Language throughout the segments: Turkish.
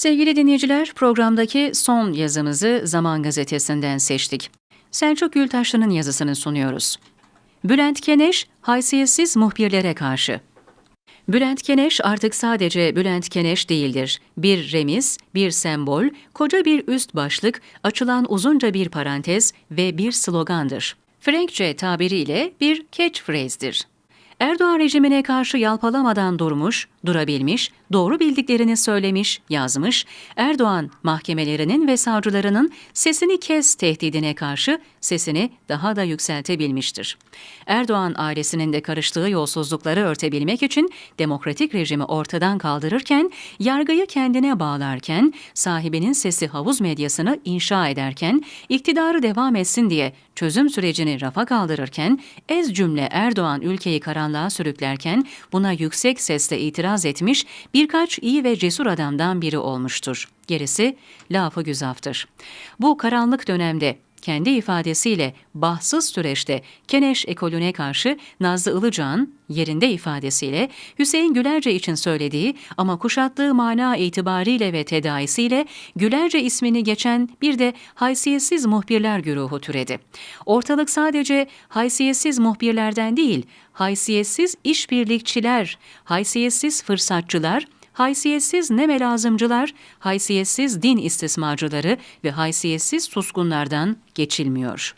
Sevgili dinleyiciler, programdaki son yazımızı Zaman Gazetesi'nden seçtik. Selçuk Gültaşlı'nın yazısını sunuyoruz. Bülent Keneş, haysiyetsiz muhbirlere karşı. Bülent Keneş artık sadece Bülent Keneş değildir. Bir remiz, bir sembol, koca bir üst başlık, açılan uzunca bir parantez ve bir slogandır. Frenkçe tabiriyle bir catchphrase'dir. Erdoğan rejimine karşı yalpalamadan durmuş, durabilmiş, doğru bildiklerini söylemiş, yazmış, Erdoğan mahkemelerinin ve savcılarının sesini kes tehdidine karşı sesini daha da yükseltebilmiştir. Erdoğan ailesinin de karıştığı yolsuzlukları örtebilmek için demokratik rejimi ortadan kaldırırken, yargıyı kendine bağlarken, sahibinin sesi havuz medyasını inşa ederken, iktidarı devam etsin diye çözüm sürecini rafa kaldırırken, ez cümle Erdoğan ülkeyi karanlığa sürüklerken buna yüksek sesle itiraz etmiş birkaç iyi ve cesur adamdan biri olmuştur. Gerisi lafı güzaftır. Bu karanlık dönemde kendi ifadesiyle bahtsız süreçte Keneş ekolüne karşı Nazlı Ilıcağ'ın yerinde ifadesiyle Hüseyin Gülerce için söylediği ama kuşattığı mana itibariyle ve tedaisiyle Gülerce ismini geçen bir de haysiyetsiz muhbirler güruhu türedi. Ortalık sadece haysiyetsiz muhbirlerden değil, haysiyetsiz işbirlikçiler, haysiyetsiz fırsatçılar, haysiyetsiz neme lazımcılar, haysiyetsiz din istismarcıları ve haysiyetsiz suskunlardan geçilmiyor.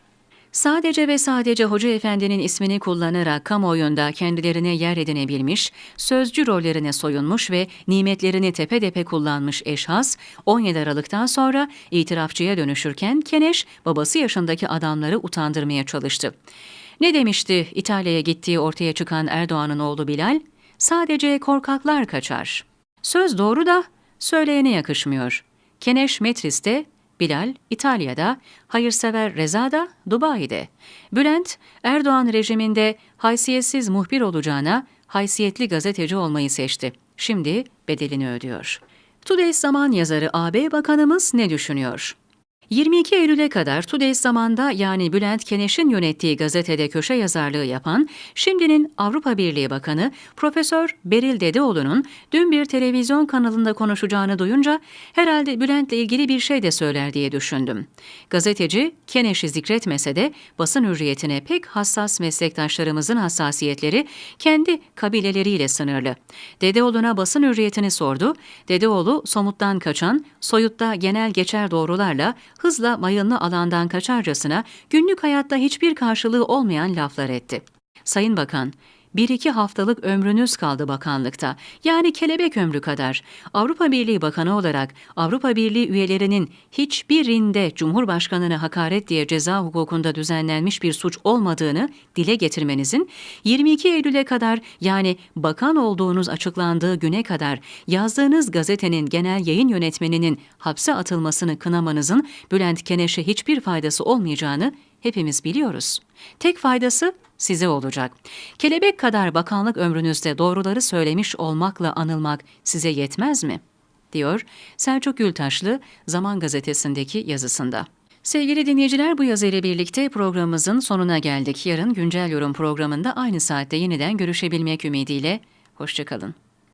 Sadece ve sadece Hoca Efendi'nin ismini kullanarak kamuoyunda kendilerine yer edinebilmiş, sözcü rollerine soyunmuş ve nimetlerini tepedepe kullanmış eşhas, 17 Aralık'tan sonra itirafçıya dönüşürken Keneş, babası yaşındaki adamları utandırmaya çalıştı. Ne demişti İtalya'ya gittiği ortaya çıkan Erdoğan'ın oğlu Bilal? Sadece korkaklar kaçar. Söz doğru da söyleyene yakışmıyor. Keneş Metris'te, Bilal İtalya'da, hayırsever Reza da Dubai'de. Bülent, Erdoğan rejiminde haysiyetsiz muhbir olacağına haysiyetli gazeteci olmayı seçti. Şimdi bedelini ödüyor. Today's Zaman yazarı AB Bakanımız ne düşünüyor? 22 Eylül'e kadar Today's Zaman'da yani Bülent Keneş'in yönettiği gazetede köşe yazarlığı yapan, şimdinin Avrupa Birliği Bakanı Profesör Beril Dedeoğlu'nun dün bir televizyon kanalında konuşacağını duyunca herhalde Bülent'le ilgili bir şey de söyler diye düşündüm. Gazeteci Keneş'i zikretmese de basın hürriyetine pek hassas meslektaşlarımızın hassasiyetleri kendi kabileleriyle sınırlı. Dedeoğlu'na basın hürriyetini sordu. Dedeoğlu somuttan kaçan, soyutta genel geçer doğrularla hızla mayınlı alandan kaçarcasına günlük hayatta hiçbir karşılığı olmayan laflar etti. Sayın Bakan, bir iki haftalık ömrünüz kaldı bakanlıkta. Yani kelebek ömrü kadar. Avrupa Birliği Bakanı olarak Avrupa Birliği üyelerinin hiçbirinde Cumhurbaşkanına hakaret diye ceza hukukunda düzenlenmiş bir suç olmadığını dile getirmenizin 22 Eylül'e kadar yani bakan olduğunuz açıklandığı güne kadar yazdığınız gazetenin genel yayın yönetmeninin hapse atılmasını kınamanızın Bülent Keneş'e hiçbir faydası olmayacağını hepimiz biliyoruz. Tek faydası size olacak. Kelebek kadar bakanlık ömrünüzde doğruları söylemiş olmakla anılmak size yetmez mi? diyor Selçuk Gültaşlı Zaman Gazetesi'ndeki yazısında. Sevgili dinleyiciler bu yazıyla birlikte programımızın sonuna geldik. Yarın güncel yorum programında aynı saatte yeniden görüşebilmek ümidiyle. Hoşçakalın.